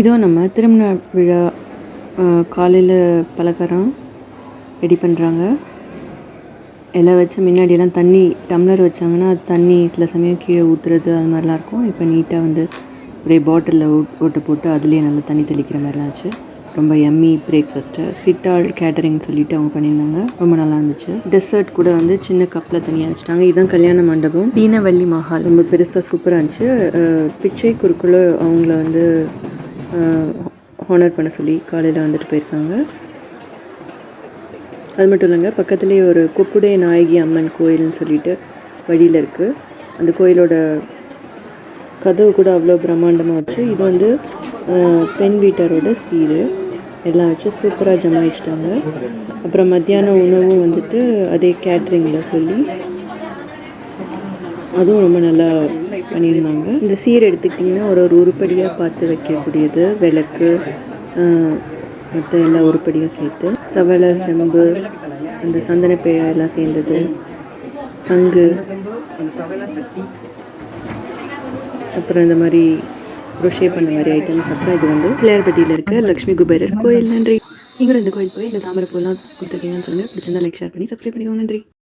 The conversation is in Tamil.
இதோ நம்ம திருமண விழா காலையில் பலகாரம் ரெடி பண்ணுறாங்க எல்லாம் வச்சு முன்னாடியெல்லாம் தண்ணி டம்ளர் வச்சாங்கன்னா அது தண்ணி சில சமயம் கீழே ஊற்றுறது அது மாதிரிலாம் இருக்கும். இப்போ நீட்டாக வந்து ஒரே பாட்டிலில் ஓட்டை போட்டு அதுலேயே நல்லா தண்ணி தெளிக்கிற மாதிரிலாம் ஆச்சு. ரொம்ப எம்மி பிரேக்ஃபாஸ்ட்டு சிட்டால் கேட்டரிங் சொல்லிட்டு அவங்க பண்ணியிருந்தாங்க. ரொம்ப நல்லா இருந்துச்சு. டெசர்ட் கூட வந்து சின்ன கப்பில் தனியாக வச்சுட்டாங்க. இதுதான் கல்யாண மண்டபம். தீனவள்ளி மஹால். ரொம்ப பெருசாக சூப்பராக இருந்துச்சு. பிச்சை குறுக்குள்ள அவங்கள வந்து ஹானர் பண்ண சொல்லி காலையில் வந்துட்டு போயிருக்காங்க. அது மட்டும் இல்லைங்க பக்கத்துலேயே ஒரு கொப்புடைய நாயகி அம்மன் கோயில்னு சொல்லிட்டு வழியில் இருக்குது அந்த கோயிலோட கதவு கூட அவ்வளோ பிரம்மாண்டமாக வச்சு இது வந்து பெண் வீட்டாரோட சீரு. எல்லாம் வச்சு சூப்பராக ஜமாயிச்சிட்டாங்க. அப்புறம் மத்தியான உணவும் வந்துட்டு அதே கேட்ரிங்கில் சொல்லி அதுவும் ரொம்ப நல்லா பண்ணியிருந்தாங்க. இந்த சீர் எடுத்துக்கிட்டிங்கன்னா ஒரு ஒரு உருப்படியாக பார்த்து வைக்கக்கூடியது. விளக்கு மற்ற எல்லா உருப்படியும் சேர்த்து. தவளை செம்பு அந்த சந்தனப்பேழை எல்லாம் சேர்ந்தது. சங்கு. அப்புறம் இந்த மாதிரி க்ரோஷே பண்ண மாதிரி ஐட்டம்ஸ் அப்புறம் இது வந்து பிள்ளையார்பட்டியில் இருக்க லக்ஷ்மி குபேரர் கோயில். நன்றி. நீங்களும் இந்த கோயில் போய் இந்த தாமரை பூலாம் கொடுத்துருக்கீங்கன்னு சொல்லுங்கள் பிடிச்சிருந்தா லைக் ஷேர் பண்ணி சப்ஸ்கிரைப் பண்ணிக்கோங்க. நன்றி.